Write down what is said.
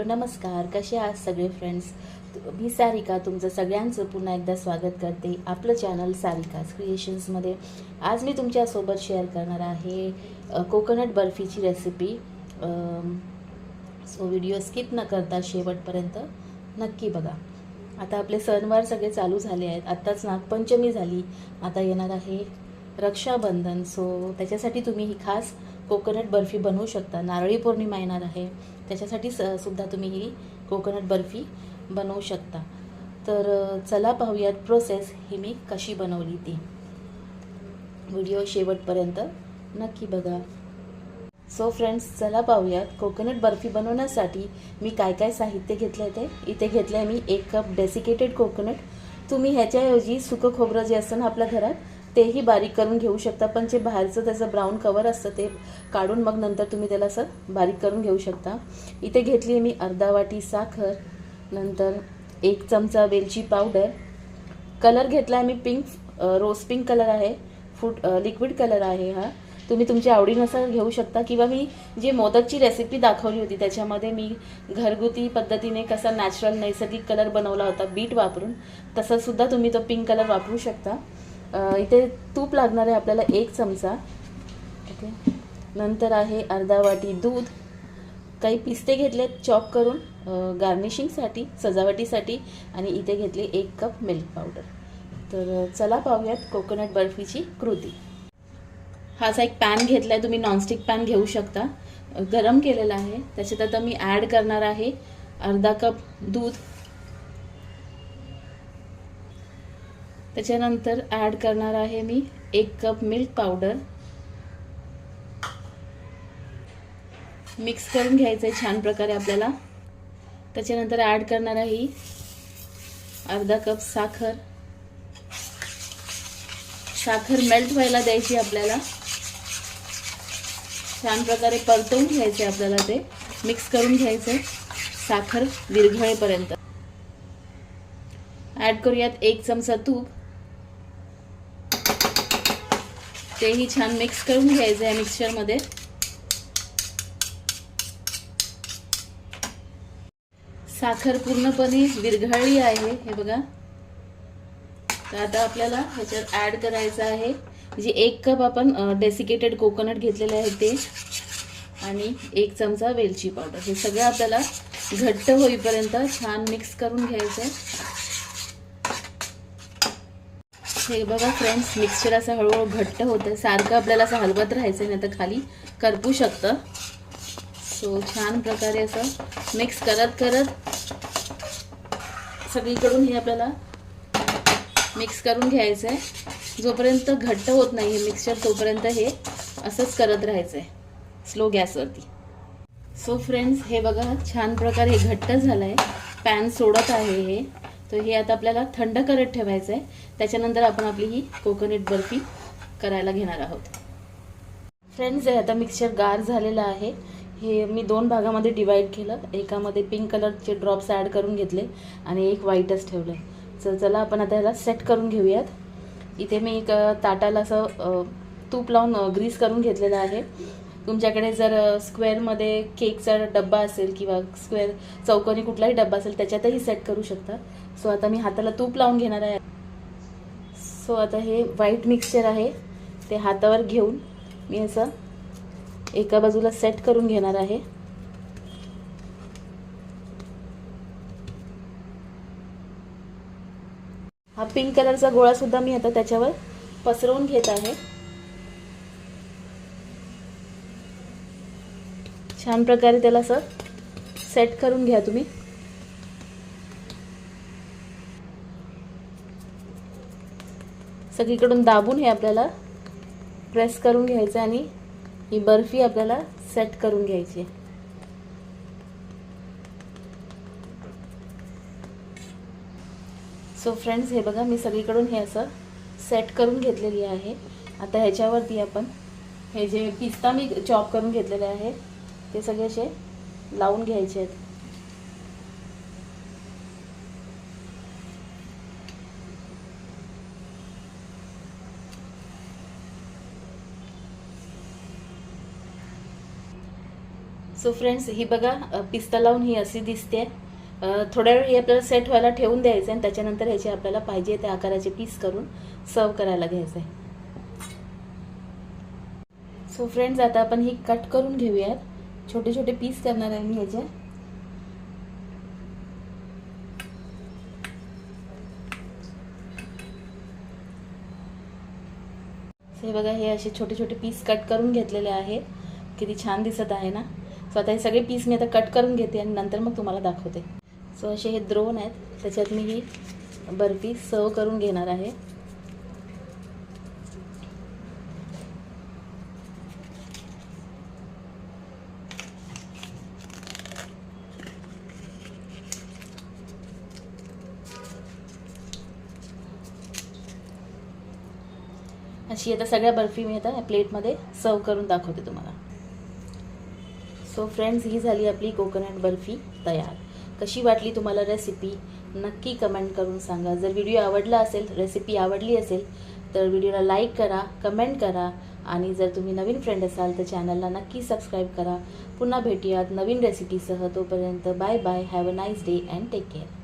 Hello नमस्कार. कसे आहात सगळे फ्रेंड्स मी सारिका तुमचं सगळ्यांचं पुन्हा एकदा स्वागत करते आपलं चॅनल सारिकाज क्रिएशन्समध्ये आज मी तुमच्यासोबत शेअर करणार आहे कोकोनट बर्फीची रेसिपी सो व्हिडिओ स्किप न करता शेवटपर्यंत नक्की बघा. आता आपले सणवार सगळे चालू झाले आहेत. आत्ताच नागपंचमी झाली. आता येणार आहे रक्षाबंधन. सो त्याच्यासाठी तुम्ही ही खास कोकोनट बर्फी बनवू शकता. नारळी पौर्णिमा येणार आहे. त्याच्यासाठी स सुद्धा तुम्ही ही कोकोनट बर्फी बनवू शकता. तर चला पाहूयात प्रोसेस ही मी कशी बनवली ती. व्हिडिओ शेवटपर्यंत नक्की बघा. सो फ्रेंड्स चला पाहूयात कोकोनट बर्फी बनवण्यासाठी मी काय काय साहित्य घेतलं आहे ते. इथे घेतलं आहे मी एक कप डेसिकेटेड कोकोनट तुम्ही ह्याच्याऐवजी सुकं खोबरं जे असतं ना आपल्या घरात तेही बारीक करून घेऊ शकता पण जे बाहेरचं त्याचं ब्राऊन कवर असतं ते काढून मग नंतर तुम्ही त्याला असं बारीक करून घेऊ शकता. इथे घेतली आहे मी अर्धा वाटी साखर नंतर एक चमचा वेलची पावडर कलर घेतला आहे मी पिंक रोज पिंक कलर आहे फूड लिक्विड कलर आहे हा. तुम्ही तुमच्या आवडीनुसार घेऊ शकता किंवा मी जी मोदकची रेसिपी दाखवली होती त्याच्यामध्ये मी घरगुती पद्धतीने कसा नॅचरल नैसर्गिक कलर बनवला होता बीट वापरून तसंसुद्धा तुम्ही तो पिंक कलर वापरू शकता. इथे तूप लागणार आहे आपल्याला एक चमचा. ओके. नंतर आहे अर्धा वाटी दूध. काही पिस्ते घेतलेत चॉप करून गार्निशिंगसाठी सजावटीसाठी आणि इथे घेतली एक कप मिल्क पावडर तर चला पाहूयात कोकोनट बर्फीची कृती. हा असा एक पॅन घेतला आहे तुम्ही नॉनस्टिक पॅन घेऊ शकता. गरम केलेला आहे. त्याच्यात आता मी ॲड करणार आहे अर्धा कप दूध. त्याच्यानंतर ॲड करणार आहे मी एक कप मिल्क पावडर मिक्स करून घ्यायचं आहे छान प्रकारे आपल्याला. त्याच्यानंतर ॲड करणार आहे अर्धा कप साखर. साखर मेल्ट व्हायला द्यायची आपल्याला. छान प्रकारे परतवून आहे आपल्याला ते. मिक्स करून घ्यायचं. साखर विरघळेपर्यंत ॲड करूयात एक चमचा तूप. तेही छान मिक्स करून घ्यायचं आहे मिक्सचरमध्ये साखर पूर्णपणे विरघळली आहे हे बघा. तर आता आपल्याला ह्याच्यात ॲड करायचं आहे. जे एक कप आपण डेसिकेटेड कोकोनट घेतलेले आहे ते आणि एक चमचा वेलची पावडर. हे सगळं आपल्याला घट्ट होईपर्यंत छान मिक्स करून घ्यायचं आहे. हे बघा फ्रेंड्स मिक्सचर असं हळूहळू घट्ट होतं सारखं आपल्याला असं हलवत राहायचं नाही तर खाली करपू शकतं. सो छान प्रकारे असं मिक्स करत करत सगळीकडून हे आपल्याला मिक्स करून घ्यायचं आहे जोपर्यंत घट्ट होत नाही हे मिक्सचर तोपर्यंत हे असंच करत राहायचं आहे स्लो गॅसवरती सो फ्रेंड्स हे बघा छान प्रकारे हे घट्ट झालं आहे पॅन सोडत आहे हे. तर हे आता आपल्याला थंड करत ठेवायचं आहे त्याच्यानंतर आपण आपली ही कोकोनट बर्फी करायला घेणार आहोत. फ्रेंड्स हे आता मिक्सचर गार झालेलं आहे. हे मी दोन भागामध्ये डिवाईड केलं. एकामध्ये पिंक कलरचे ड्रॉप्स ॲड करून घेतले आणि एक व्हाईटच ठेवलं. तर चला आपण आता ह्याला सेट करून घेऊयात. इथे मी एक ताटाला असं तूप लावून ग्रीस करून घेतलेलं आहे. तुमच्याकडे जर स्क्वेअरमध्ये केकचा डब्बा असेल किंवा स्क्वेअर चौकोनी कुठलाही डब्बा असेल त्याच्यातही सेट करू शकता. सो आता मी हाताला तूप लावून घेणार आहे. सो आता हे व्हाईट मिक्सचर आहे. ते हातावर घेऊन मी असं एका बाजूला सेट करून घेणार आहे. हा पिंक कलरचा गोळा सुद्धा मी आता त्याच्यावर पसरवून घेत आहे. छान प्रकारे त्याला असं सेट करून घ्या तुम्ही. सगळीकडून दाबून हे आपल्याला प्रेस करून घ्यायचं आणि ही बर्फी आपल्याला सेट करून घ्यायची. सो फ्रेंड्स हे बघा मी सगळीकडून हे असं सेट करून घेतलेली आहे. आता ह्याच्यावरती आपण हे जे पिस्ता मी चॉप करून घेतलेले आहे ते सगळे असे लावून घ्यायचे आहेत. सो फ्रेंड्स ही बघा पिस्ता लावून ही अशी दिसते. थोड्या वेळ ही आपल्याला सेट व्हायला ठेवून द्यायचं आहे आणि त्याच्यानंतर ह्याचे आपल्याला पाहिजे त्या आकाराचे पीस करून सर्व करायला घ्यायचं आहे सो फ्रेंड्स आता आपण ही कट करून घेऊयात. छोटे छोटे पीस करणार आहे मी ह्याचे. हे बघा हे असे छोटे छोटे पीस कट करून घेतलेले आहेत. किती छान दिसत आहे ना? सो आता हे सगळे पीस मी आता कट करून घेते आणि नंतर मग तुम्हाला दाखवते. सो असे हे द्रोण आहेत. त्याच्यात मी ही बर्फी सर्व करून घेणार आहे. अशी आता सगळ्या बर्फी मी आता प्लेटमध्ये सर्व करून दाखवते तुम्हाला. सो फ्रेंड्स ही झाली आपली कोकोनट बर्फी तयार. कशी वाटली तुम्हाला रेसिपी नक्की कमेंट करून सांगा. जर व्हिडिओ आवडला असेल रेसिपी आवडली असेल तर व्हिडिओला लाईक करा कमेंट करा. आणि जर तुम्ही नवीन फ्रेंड असाल तर चॅनलला नक्की सबस्क्राईब करा. पुन्हा भेटूयात नवीन रेसिपीसह तोपर्यंत bye bye have a nice day and take care